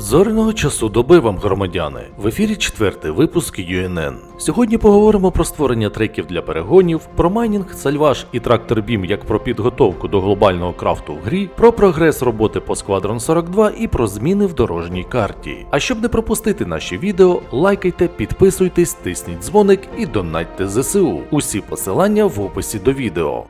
Зоряного часу доби вам, громадяни. В ефірі четвертий випуск UNN. Сьогодні поговоримо про створення треків для перегонів, про майнінг, сальваж і трактор Бім як про підготовку до глобального крафту в грі, про прогрес роботи по Squadron 42 і про зміни в дорожній карті. А щоб не пропустити наші відео, лайкайте, підписуйтесь, тисніть дзвоник і донатьте ЗСУ. Усі посилання в описі до відео.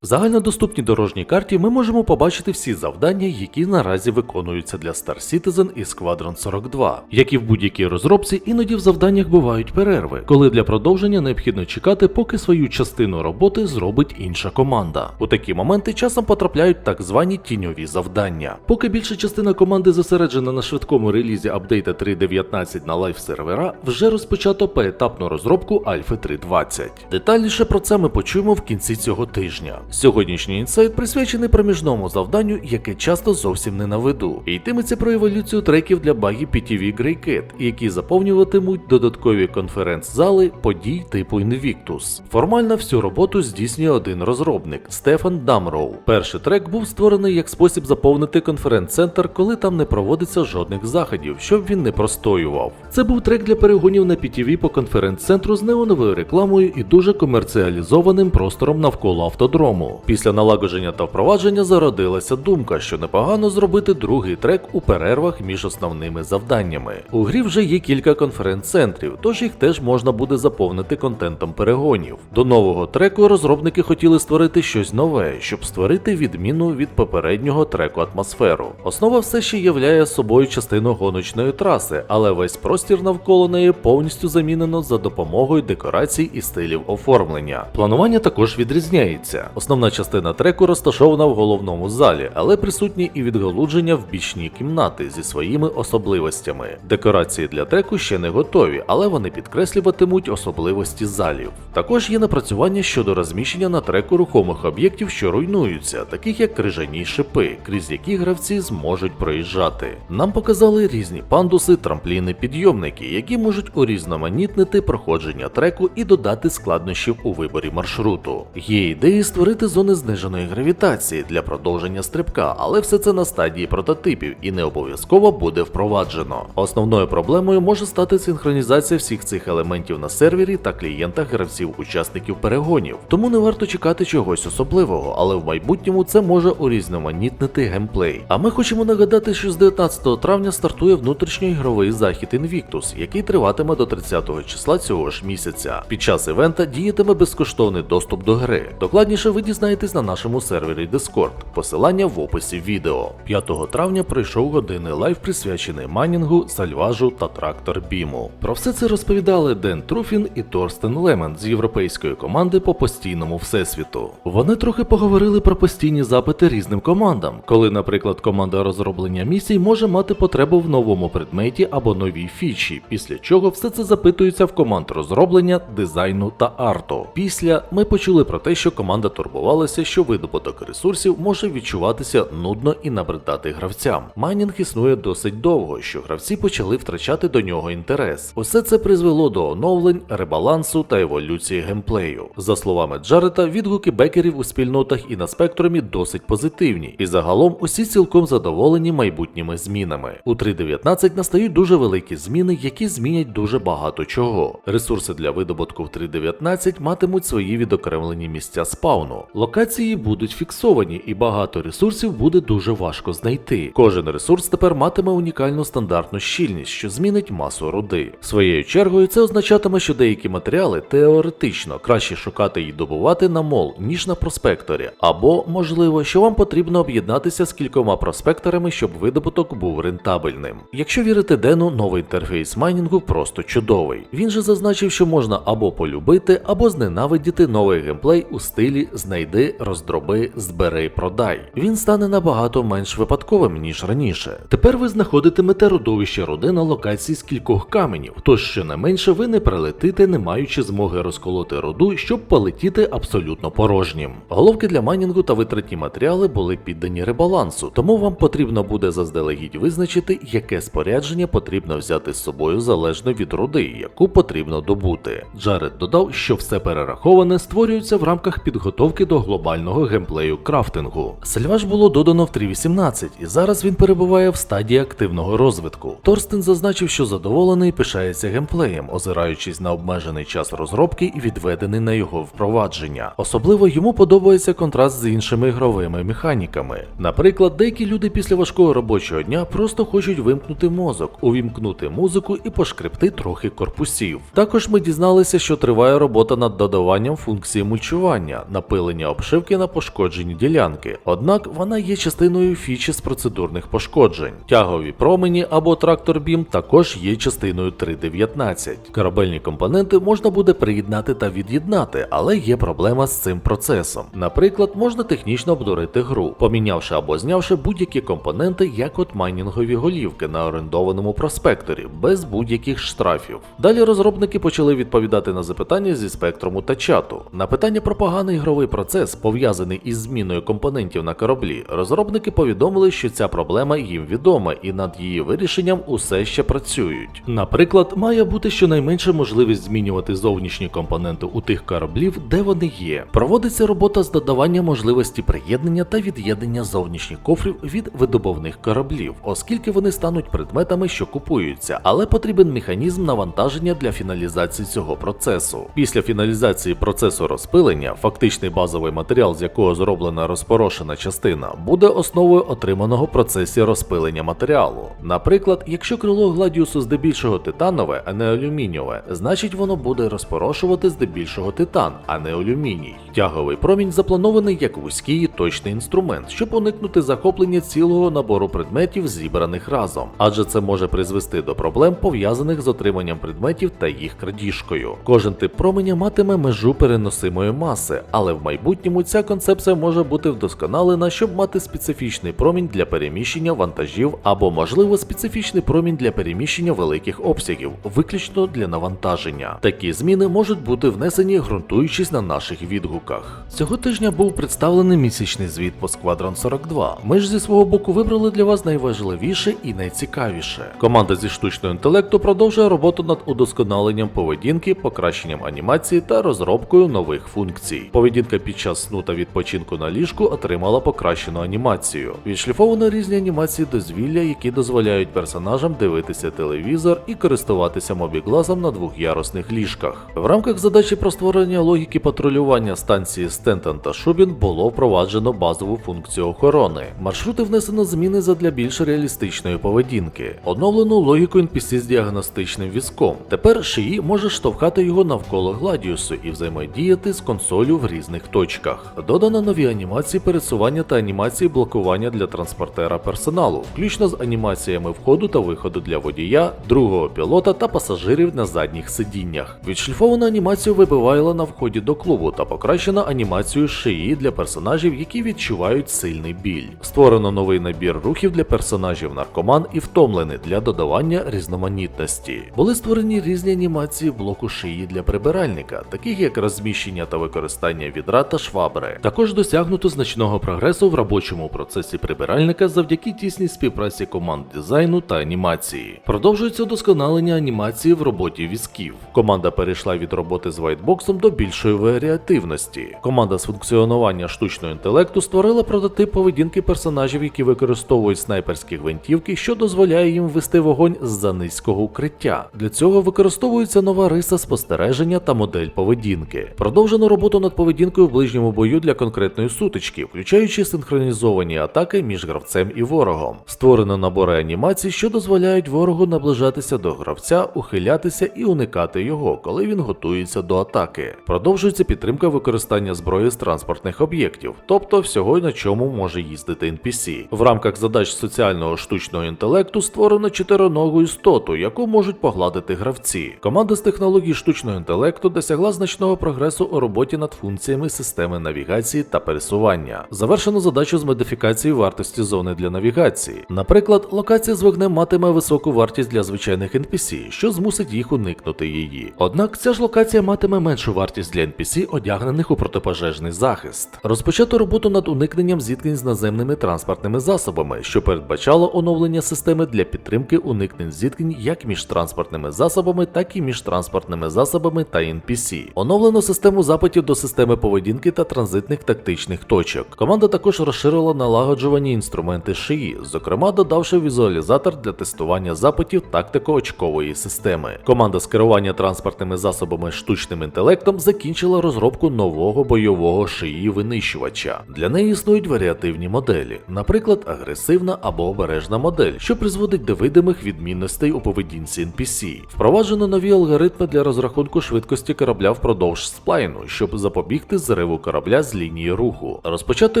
В загальнодоступній дорожній карті ми можемо побачити всі завдання, які наразі виконуються для Star Citizen і Squadron 42. Як і в будь-якій розробці, іноді в завданнях бувають перерви, коли для продовження необхідно чекати, поки свою частину роботи зробить інша команда. У такі моменти часом потрапляють так звані тіньові завдання. Поки більша частина команди зосереджена на швидкому релізі апдейта 3.19 на лайф сервера, вже розпочато поетапну розробку Альфи 3.20. Детальніше про це ми почуємо в кінці цього тижня. Сьогоднішній інсайт присвячений проміжному завданню, яке часто зовсім не на виду. І йтиметься про еволюцію треків для баги PTV Grey Cat, які заповнюватимуть додаткові конференц-зали подій типу Invictus. Формально всю роботу здійснює один розробник Стефан Дамроу. Перший трек був створений як спосіб заповнити конференц-центр, коли там не проводиться жодних заходів, щоб він не простоював. Це був трек для перегонів на PTV по конференц-центру з неоновою рекламою і дуже комерціалізованим простором навколо автодрому. Після налагодження та впровадження зародилася думка, що непогано зробити другий трек у перервах між основними завданнями. У грі вже є кілька конференц-центрів, тож їх теж можна буде заповнити контентом перегонів. До нового треку розробники хотіли створити щось нове, щоб створити відміну від попереднього треку атмосферу. Основа все ще являє собою частину гоночної траси, але весь простір навколо неї повністю замінено за допомогою декорацій і стилів оформлення. Планування також відрізняється. Основна частина треку розташована в головному залі, але присутні і відгалудження в бічні кімнати зі своїми особливостями. Декорації для треку ще не готові, але вони підкреслюватимуть особливості залів. Також є напрацювання щодо розміщення на треку рухомих об'єктів, що руйнуються, таких як крижані шипи, крізь які гравці зможуть проїжджати. Нам показали різні пандуси, трампліни, підйомники, які можуть урізноманітнити проходження треку і додати складнощів у виборі маршруту. Є ідеї створити зони зниженої гравітації для продовження стрибка, але все це на стадії прототипів і не обов'язково буде впроваджено. Основною проблемою може стати синхронізація всіх цих елементів на сервері та клієнтах гравців-учасників перегонів. Тому не варто чекати чогось особливого, але в майбутньому це може урізноманітнити геймплей. А ми хочемо нагадати, що з 19 травня стартує внутрішньоігровий захід Invictus, який триватиме до 30 числа цього ж місяця. Під час івента діятиме безкоштовний доступ до гри. Докладніше ви дізнаєтесь на нашому сервері Discord. Посилання в описі відео. 5 травня пройшов годинний лайв присвячений майнінгу, сальважу та трактор біму. Про все це розповідали Ден Труфін і Торстен Лемен з європейської команди по постійному всесвіту. Вони трохи поговорили про постійні запити різним командам, коли, наприклад, команда розроблення місій може мати потребу в новому предметі або новій фічі, після чого все це запитується в команд розроблення, дизайну та арту. Після ми почули про те, що команда турбувалася, що видобуток ресурсів може відчуватися нудно і набридати гравцям. Майнінг існує досить довго, що гравці почали втрачати до нього інтерес. Усе це призвело до оновлень, ребалансу та еволюції геймплею. За словами Джарета, відгуки бекерів у спільнотах і на спектрумі досить позитивні, і загалом усі цілком задоволені майбутніми змінами. У 3.19 настають дуже великі зміни, які змінять дуже багато чого. Ресурси для видобутку в 3.19 матимуть свої відокремлені місця спауну. Локації будуть фіксовані, і багато ресурсів буде дуже важко знайти. Кожен ресурс тепер матиме унікальну стандартну щільність, що змінить масу руди. Своєю чергою це означатиме, що деякі матеріали теоретично краще шукати і добувати на мол, ніж на проспекторі, або можливо, що вам потрібно об'єднатися з кількома проспекторами, щоб видобуток був рентабельним. Якщо вірити Дену, новий інтерфейс майнінгу просто чудовий. Він же зазначив, що можна або полюбити, або зненавидіти новий геймплей у стилі з знайди, роздроби, збери, продай. Він стане набагато менш випадковим, ніж раніше. Тепер ви знаходитимете родовище руди на локації з кількох каменів, тож щонайменше ви не прилетите, не маючи змоги розколоти руду, щоб полетіти абсолютно порожнім. Головки для майнінгу та витратні матеріали були піддані ребалансу, тому вам потрібно буде заздалегідь визначити, яке спорядження потрібно взяти з собою залежно від руди, яку потрібно добути. Джаред додав, що все перераховане створюється в рамках підготовки до глобального геймплею крафтингу. Сельваж було додано в 3.18, і зараз він перебуває в стадії активного розвитку. Торстен зазначив, що задоволений пишається геймплеєм, озираючись на обмежений час розробки і відведений на його впровадження. Особливо йому подобається контраст з іншими ігровими механіками. Наприклад, деякі люди після важкого робочого дня просто хочуть вимкнути мозок, увімкнути музику і пошкребти трохи корпусів. Також ми дізналися, що триває робота над додаванням функції мульчування, напилення обшивки на пошкоджені ділянки. Однак вона є частиною фічі з процедурних пошкоджень. Тягові промені або трактор бім також є частиною 3.19. Корабельні компоненти можна буде приєднати та від'єднати, але є проблема з цим процесом. Наприклад, можна технічно обдурити гру, помінявши або знявши будь-які компоненти, як от майнінгові голівки на орендованому проспекторі, без будь-яких штрафів. Далі розробники почали відповідати на запитання зі спектруму та чату. На питання про поганий ігровий процес, пов'язаний із зміною компонентів на кораблі, розробники повідомили, що ця проблема їм відома і над її вирішенням усе ще працюють. Наприклад, має бути щонайменше можливість змінювати зовнішні компоненти у тих кораблів, де вони є. Проводиться робота з додавання можливості приєднання та від'єднання зовнішніх кофрів від видобувних кораблів, оскільки вони стануть предметами, що купуються, але потрібен механізм навантаження для фіналізації цього процесу. Після фіналізації процесу розпилення, фактичний базовий матеріал, з якого зроблена розпорошена частина, буде основою отриманого в процесі розпилення матеріалу. Наприклад, якщо крило гладіусу здебільшого титанове, а не алюмінієве, значить воно буде розпорошувати здебільшого титан, а не алюміній. Тяговий промінь запланований як вузький і точний інструмент, щоб уникнути захоплення цілого набору предметів, зібраних разом, адже це може призвести до проблем, пов'язаних з отриманням предметів та їх крадіжкою. Кожен тип променя матиме межу переносимої маси, але в майбутньому ця концепція може бути вдосконалена, щоб мати специфічний промінь для переміщення вантажів або, можливо, специфічний промінь для переміщення великих обсягів, виключно для навантаження. Такі зміни можуть бути внесені, ґрунтуючись на наших відгуках. Цього тижня був представлений місячний звіт по Squadron 42. Ми ж зі свого боку вибрали для вас найважливіше і найцікавіше. Команда зі штучного інтелекту продовжує роботу над удосконаленням поведінки, покращенням анімації та розробкою нових функцій. Поведінка під час сну та відпочинку на ліжку отримала покращену анімацію. Відшліфовано різні анімації дозвілля, які дозволяють персонажам дивитися телевізор і користуватися мобіглазом на двохярусних ліжках. В рамках задачі про створення логіки патрулювання станції Стентон та Шубін було впроваджено базову функцію охорони. Маршрути внесено зміни задля більш реалістичної поведінки. Оновлену логіку NPC з діагностичним візком. Тепер шиї може штовхати його навколо гладіусу і взаємодіяти з консолю в різних точках. Додано нові анімації пересування та анімації блокування для транспортера персоналу, включно з анімаціями входу та виходу для водія, другого пілота та пасажирів на задніх сидіннях. Відшліфовано анімацію вибивайла на вході до клубу та покращено анімацію шиї для персонажів, які відчувають сильний біль. Створено новий набір рухів для персонажів наркоман і втомлений для додавання різноманітності. Були створені різні анімації блоку шиї для прибиральника, таких як розміщення та використання відра та швабри. Також досягнуто значного прогресу в робочому процесі прибиральника завдяки тісній співпраці команд дизайну та анімації. Продовжується удосконалення анімації в роботі візків. Команда перейшла від роботи з вайтбоксом до більшої варіативності. Команда з функціонування штучного інтелекту створила прототип поведінки персонажів, які використовують снайперські гвинтівки, що дозволяє їм вести вогонь з-за низького укриття. Для цього використовується нова риса спостереження та модель поведінки. Продовжено роботу над поведінкою в ближньому бою для конкретної сутички, включаючи синхронізовані атаки між гравцем і ворогом. Створено набори анімацій, що дозволяють ворогу наближатися до гравця, ухилятися і уникати його, коли він готується до атаки. Продовжується підтримка використання зброї з транспортних об'єктів, тобто всього, на чому може їздити NPC. В рамках задач соціального штучного інтелекту створено чотироногу істоту, яку можуть погладити гравці. Команда з технологій штучного інтелекту досягла значного прогресу у роботі над функціями системи системи навігації та пересування. Завершено задачу з модифікації вартості зони для навігації. Наприклад, локація з вогнем матиме високу вартість для звичайних NPC, що змусить їх уникнути її. Однак ця ж локація матиме меншу вартість для NPC, одягнених у протипожежний захист. Розпочато роботу над уникненням зіткнень з наземними транспортними засобами, що передбачало оновлення системи для підтримки уникнень зіткнень як між транспортними засобами, так і між транспортними засобами та NPC. Оновлено систему запитів до системи поведінки та транзитних тактичних точок. Команда також розширила налагоджувані інструменти шиї, зокрема додавши візуалізатор для тестування запитів тактико-очкової системи. Команда з керування транспортними засобами штучним інтелектом закінчила розробку нового бойового шиї винищувача. Для неї існують варіативні моделі, наприклад, агресивна або обережна модель, що призводить до видимих відмінностей у поведінці NPC. Впроваджено нові алгоритми для розрахунку швидкості корабля впродовж сплайну, щоб запобігти зриву корабля з лінії руху. Розпочато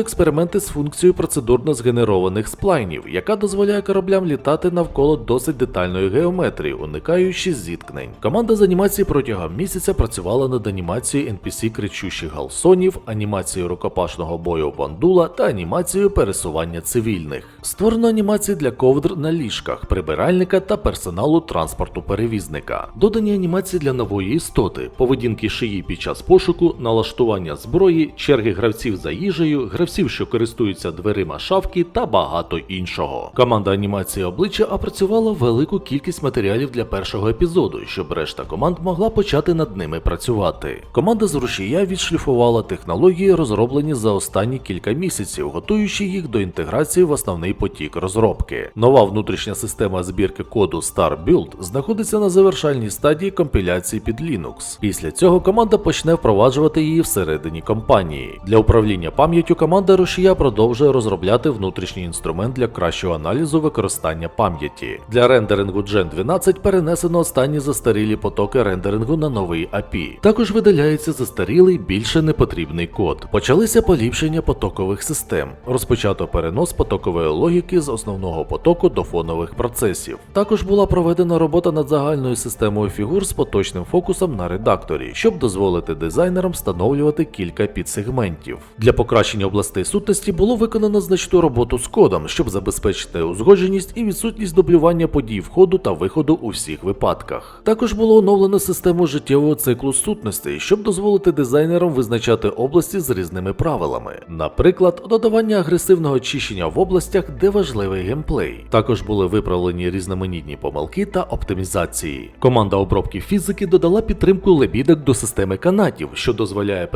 експерименти з функцією процедурно згенерованих сплайнів, яка дозволяє кораблям літати навколо досить детальної геометрії, уникаючи зіткнень. Команда з анімації протягом місяця працювала над анімацією NPC кричущих галсонів, анімацією рукопашного бою бандула та анімацією пересування цивільних. Створено анімації для ковдр на ліжках, прибиральника та персоналу транспорту перевізника. Додані анімації для нової істоти, поведінки шиї під час пошуку, налаштування зброї, черги гравців за їжею, гравців, що користуються дверима шафки та багато іншого. Команда анімації обличчя опрацювала велику кількість матеріалів для першого епізоду, щоб решта команд могла почати над ними працювати. Команда з рушія відшліфувала технології, розроблені за останні кілька місяців, готуючи їх до інтеграції в основний потік розробки. Нова внутрішня система збірки коду StarBuild знаходиться на завершальній стадії компіляції під Linux. Після цього команда почне впроваджувати її всередині компанії. Для управління пам'яттю команда рушія продовжує розробляти внутрішній інструмент для кращого аналізу використання пам'яті. Для рендерингу Gen 12 перенесено останні застарілі потоки рендерингу на новий API. Також видаляється застарілий більше непотрібний код. Почалися поліпшення потокових систем. Розпочато перенос потокової логіки з основного потоку до фонових процесів. Також була проведена робота над загальною системою фігур з поточним фокусом на редакторі, щоб дозволити дизайнерам встановлювати кілька підсегментів. Для покращення областей сутності було виконано значну роботу з кодом, щоб забезпечити узгодженість і відсутність дублювання подій входу та виходу у всіх випадках. Також було оновлено систему життєвого циклу сутностей, щоб дозволити дизайнерам визначати області з різними правилами, наприклад, додавання агресивного очищення в областях, де важливий геймплей. Також були виправлені різноманітні помилки та оптимізації. Команда обробки фізики додала підтримку лебідок до системи канатів, що дозволяє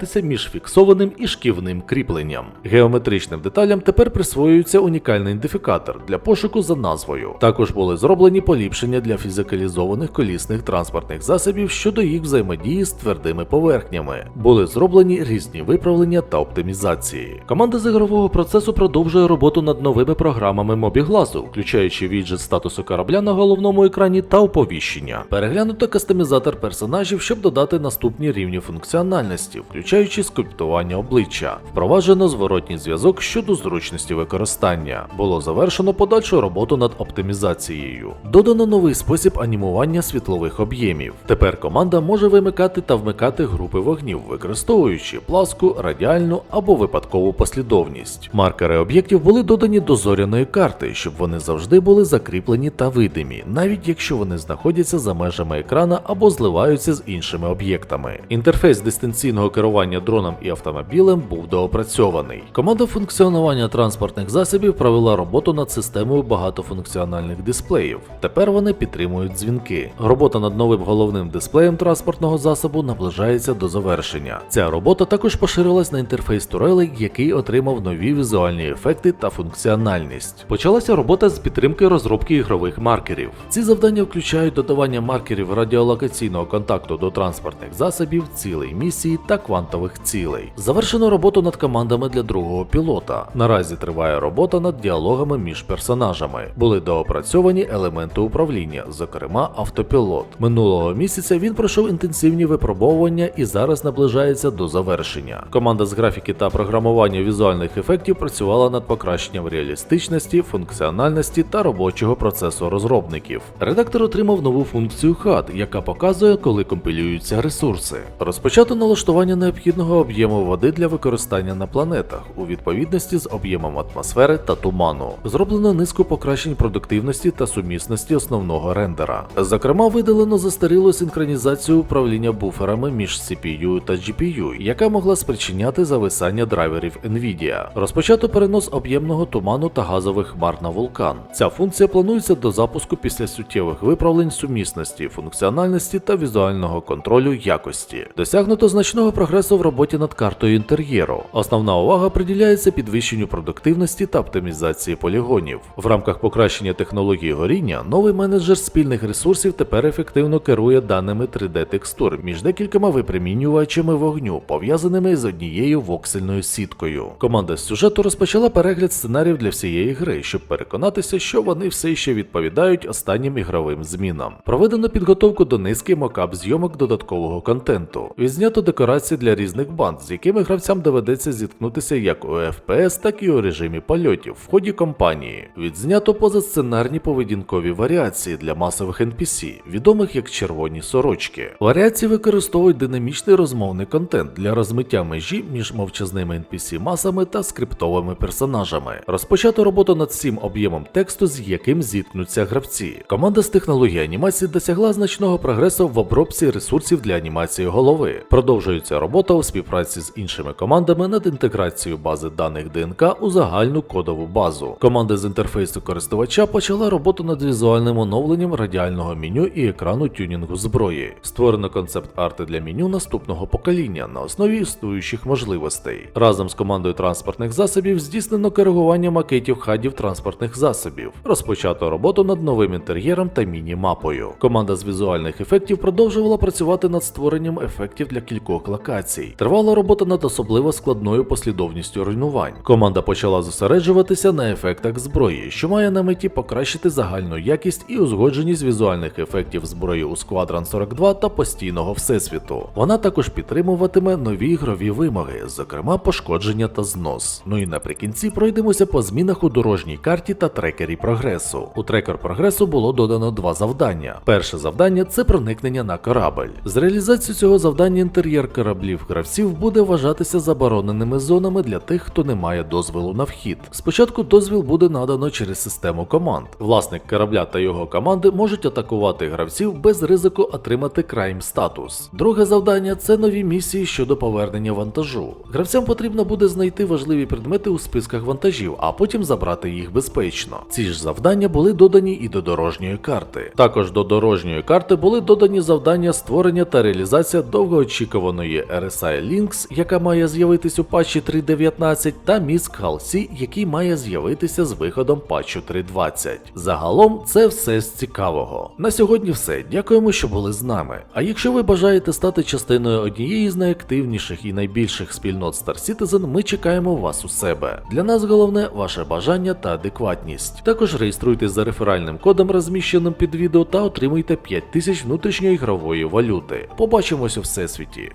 перемикатися між фіксованим і шківним кріпленням. Геометричним деталям тепер присвоюється унікальний ідентифікатор для пошуку за назвою. Також були зроблені поліпшення для фізикалізованих колісних транспортних засобів щодо їх взаємодії з твердими поверхнями. Були зроблені різні виправлення та оптимізації. Команда з ігрового процесу продовжує роботу над новими програмами мобіглазу, включаючи віджит статусу корабля на головному екрані та оповіщення. Переглянуто кастомізатор персонажів, щоб додати наступні рівні функціональності, включаючи скульптування обличчя. Впроваджено зворотній зв'язок щодо зручності використання. Було завершено подальшу роботу над оптимізацією. Додано новий спосіб анімування світлових об'ємів. Тепер команда може вимикати та вмикати групи вогнів, використовуючи пласку, радіальну або випадкову послідовність. Маркери об'єктів були додані до зоряної карти, щоб вони завжди були закріплені та видимі, навіть якщо вони знаходяться за межами екрана або зливаються з іншими об'єктами. Інтерфейс дистанційного керування дроном і автомобілем був доопрацьований. Команда функціонування транспортних засобів провела роботу над системою багатофункціональних дисплеїв. Тепер вони підтримують дзвінки. Робота над новим головним дисплеєм транспортного засобу наближається до завершення. Ця робота також поширилась на інтерфейс турелей, який отримав нові візуальні ефекти та функціональність. Почалася робота з підтримки розробки ігрових маркерів. Ці завдання включають додавання маркерів радіолокаційного контакту до транспортних засобів, цілей місії та квантових цілей. Завершено роботу над командами для другого пілота. Наразі триває робота над діалогами між персонажами. Були доопрацьовані елементи управління, зокрема автопілот. Минулого місяця він пройшов інтенсивні випробовування і зараз наближається до завершення. Команда з графіки та програмування візуальних ефектів працювала над покращенням реалістичності, функціональності та робочого процесу розробників. Редактор отримав нову функцію HUD, яка показує, коли компілюються ресурси. Розпочато налаштування необхідних необхідного об'єму води для використання на планетах у відповідності з об'ємом атмосфери та туману. Зроблено низку покращень продуктивності та сумісності основного рендера. Зокрема, видалено застарілу синхронізацію управління буферами між CPU та GPU, яка могла спричиняти зависання драйверів Nvidia. Розпочато перенос об'ємного туману та газових хмар на вулкан. Ця функція планується до запуску після суттєвих виправлень сумісності, функціональності та візуального контролю якості. Досягнуто значного прогресу в роботі над картою інтер'єру. Основна увага приділяється підвищенню продуктивності та оптимізації полігонів. В рамках покращення технології горіння новий менеджер спільних ресурсів тепер ефективно керує даними 3D-текстур між декількома випромінювачами вогню, пов'язаними з однією воксельною сіткою. Команда з сюжету розпочала перегляд сценаріїв для всієї гри, щоб переконатися, що вони все ще відповідають останнім ігровим змінам. Проведено підготовку до низки мокап зйомок додаткового контенту. Відзнято декорації для різних банд, з якими гравцям доведеться зіткнутися як у FPS, так і у режимі польотів в ході кампанії. Відзнято позасценарні поведінкові варіації для масових NPC, відомих як червоні сорочки. Варіації використовують динамічний розмовний контент для розмиття межі між мовчазними NPC масами та скриптовими персонажами. Розпочато роботу над всім об'ємом тексту, з яким зіткнуться гравці. Команда з технології анімації досягла значного прогресу в обробці ресурсів для анімації голови. Продовжується робота у співпраці з іншими командами над інтеграцією бази даних ДНК у загальну кодову базу. Команда з інтерфейсу користувача почала роботу над візуальним оновленням радіального меню і екрану тюнінгу зброї. Створено концепт арти для меню наступного покоління на основі існуючих можливостей. Разом з командою транспортних засобів здійснено коригування макетів хадів транспортних засобів. Розпочато роботу над новим інтер'єром та міні-мапою. Команда з візуальних ефектів продовжувала працювати над створенням ефектів для кількох локацій. Тривала робота над особливо складною послідовністю руйнувань. Команда почала зосереджуватися на ефектах зброї, що має на меті покращити загальну якість і узгодженість візуальних ефектів зброї у Squadron 42 та постійного всесвіту. Вона також підтримуватиме нові ігрові вимоги, зокрема пошкодження та знос. Ну і наприкінці пройдемося по змінах у дорожній карті та трекері прогресу. У трекер прогресу було додано два завдання. Перше завдання це проникнення на корабль. З реалізацією цього завдання інтер'єр кораблів гравців буде вважатися забороненими зонами для тих, хто не має дозволу на вхід. Спочатку дозвіл буде надано через систему команд. Власник корабля та його команди можуть атакувати гравців без ризику отримати крайм статус. Друге завдання це нові місії щодо повернення вантажу. Гравцям потрібно буде знайти важливі предмети у списках вантажів, а потім забрати їх безпечно. Ці ж завдання були додані і до дорожньої карти. Також до дорожньої карти були додані завдання створення та реалізація довгоочікуваної RSI Links, яка має з'явитись у патчі 3.19, та міск Halsey, який має з'явитися з виходом патчу 3.20. Загалом це все з цікавого. На сьогодні все. Дякуємо, що були з нами. А якщо ви бажаєте стати частиною однієї з найактивніших і найбільших спільнот Star Citizen, ми чекаємо вас у себе. Для нас головне ваше бажання та адекватність. Також реєструйтесь за реферальним кодом, розміщеним під відео, та отримуйте 5000 внутрішньої ігрової валюти. Побачимось у всесвіті.